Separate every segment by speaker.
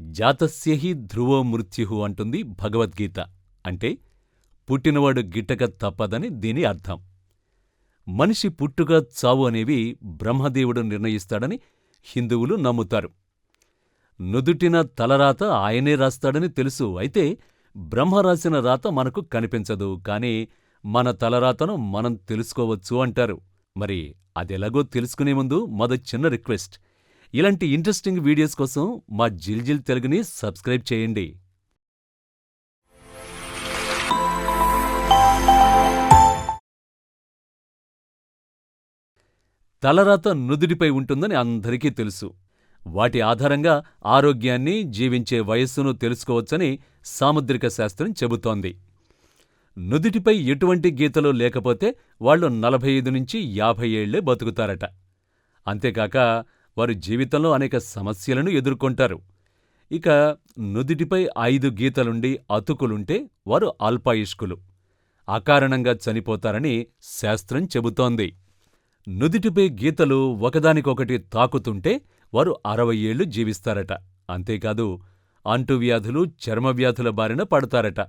Speaker 1: జాతస్య ధ్రువో మృత్యు అంటుంది భగవద్గీత. అంటే పుట్టినవాడు గిట్టక తప్పదని దీని అర్థం. మనిషి పుట్టుక చావు అనేవి బ్రహ్మదేవుడు నిర్ణయిస్తాడని హిందువులు నమ్ముతారు. నుదుటిన తలరాత ఆయనే రాస్తాడని తెలుసు. అయితే బ్రహ్మ రాసిన రాత మనకు కనిపించదు. కానీ మన తలరాతను మనం తెలుసుకోవచ్చు అంటారు. మరి అదెలాగో తెలుసుకునే ముందు మొద చిన్న రిక్వెస్ట్. ఇలాంటి ఇంట్రెస్టింగ్ వీడియోస్ కోసం మా జిల్జిల్ తెలుగుని సబ్స్క్రైబ్ చేయండి. తలరాత నుదుటిపై ఉంటుందని అందరికీ తెలుసు. వాటి ఆధారంగా ఆరోగ్యాన్ని జీవించే వయస్సును తెలుసుకోవచ్చని సాముద్రిక శాస్త్రం చెబుతోంది. నుదుటిపై ఎటువంటి గీతలు లేకపోతే వాళ్ళు నలభై ఐదు నుంచి యాభై ఏళ్ళే బతుకుతారట. అంతేకాక వారు జీవితంలో అనేక సమస్యలను ఎదుర్కొంటారు. ఇక నుదిటిపై ఐదు గీతలుండి అతుకులుంటే వారు అల్పాయుష్కులు. అకారణంగా చనిపోతారని శాస్త్రం చెబుతోంది. నుదిటిపై గీతలు ఒకదానికొకటి తాకుతుంటే వారు అరవై ఏళ్ళు జీవిస్తారట. అంతేకాదు అంటువ్యాధులు చర్మవ్యాధుల బారిన పడతారట.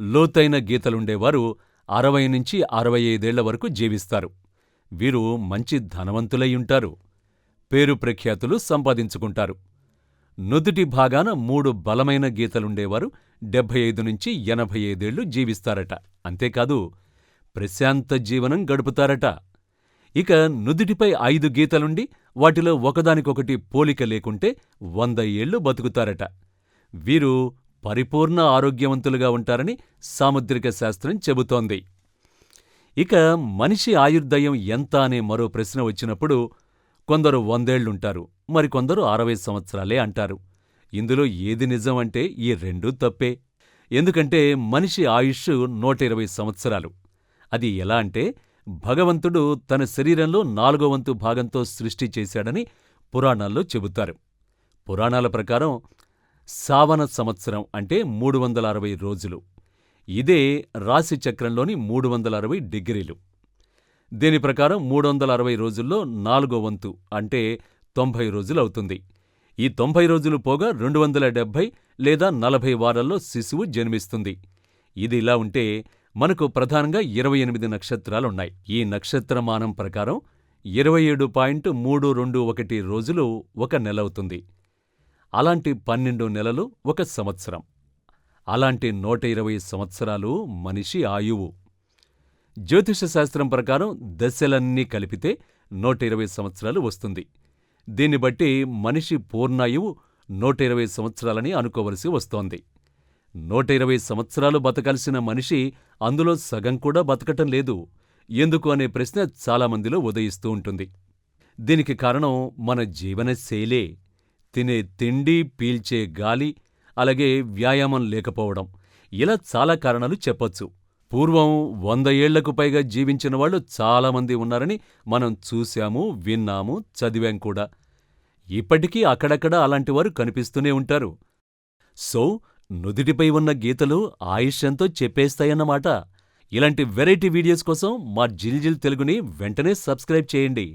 Speaker 1: లోతైన గీతలుండేవారు అరవై నుంచి అరవై ఐదేళ్ళ వరకు జీవిస్తారు. వీరు మంచి ధనవంతులై ఉంటారు. పేరు ప్రఖ్యాతులు సంపాదించుకుంటారు. నుదుటి భాగాన మూడు బలమైన గీతలుండేవారు డెబ్భై ఐదు నుంచి ఎనభై ఐదేళ్ళు జీవిస్తారట. అంతేకాదు ప్రశాంత జీవనం గడుపుతారట. ఇక నుదిటిపై ఐదు గీతలుండి వాటిలో ఒకదానికొకటి పోలిక లేకుంటే వంద ఏళ్ళు బతుకుతారట. వీరు పరిపూర్ణ ఆరోగ్యవంతులుగా ఉంటారని సాముద్రిక శాస్త్రం చెబుతోంది. ఇక మనిషి ఆయుర్దయం ఎంత అనే మరో ప్రశ్న వచ్చినప్పుడు కొందరు వందేళ్ళుంటారు మరికొందరు అరవై సంవత్సరాలే అంటారు. ఇందులో ఏది నిజం అంటే ఈ రెండూ తప్పే. ఎందుకంటే మనిషి ఆయుష్ నూట ఇరవై సంవత్సరాలు. అది ఎలా అంటే భగవంతుడు తన శరీరంలో నాలుగో వంతు భాగంతో సృష్టి చేశాడని పురాణాల్లో చెబుతారు. పురాణాల ప్రకారం సావన సంవత్సరం అంటే మూడు వందల అరవై రోజులు. ఇదే రాశిచక్రంలోని మూడు వందల అరవై డిగ్రీలు. దీని ప్రకారం మూడు వందల అరవై రోజుల్లో నాలుగో వంతు అంటే తొంభై రోజులవుతుంది ఈ తొంభై రోజులు పోగా రెండు వందల డెబ్భై లేదా నలభై వారాల్లో శిశువు జన్మిస్తుంది. ఇది ఇలా ఉంటే మనకు ప్రధానంగా ఇరవై ఎనిమిది నక్షత్రాలున్నాయి. ఈ నక్షత్రమానం ప్రకారం ఇరవై ఏడు పాయింట్ మూడు రెండు ఒకటి రోజులు ఒక నెలవుతుంది అలాంటి పన్నెండు నెలలు ఒక సంవత్సరం. అలాంటి నూట ఇరవై సంవత్సరాలు మనిషి ఆయువు. జ్యోతిష శాస్త్రం ప్రకారం దశలన్నీ కలిపితే నూట ఇరవై సంవత్సరాలు వస్తుంది. దీన్ని బట్టి మనిషి పూర్ణాయువు నూట ఇరవై సంవత్సరాలని అనుకోవలసి వస్తోంది. నూట ఇరవై సంవత్సరాలు బతకాల్సిన మనిషి అందులో సగం కూడా బతకటం లేదు. ఎందుకు అనే ప్రశ్న చాలామందిలో ఉదయిస్తూ ఉంటుంది. దీనికి కారణం మన జీవనశైలే తినే తిండి పీల్చే గాలి అలాగే వ్యాయామం లేకపోవడం. ఇలా చాలా కారణాలు చెప్పొచ్చు. పూర్వం వంద ఏళ్ళకు పైగా జీవించిన వాళ్ళు చాలామంది ఉన్నారని మనం చూశాము విన్నాము చదివాం కూడా. ఇప్పటికీ అక్కడక్కడ అలాంటివారు కనిపిస్తూనే ఉంటారు. సో నుదిటిపై ఉన్న గీతలు ఆయుష్యంతో చెప్పేస్తాయన్నమాట. ఇలాంటి వెరైటీ వీడియోస్ కోసం మా జిల్జిల్ తెలుగుని వెంటనే సబ్స్క్రైబ్ చేయండి.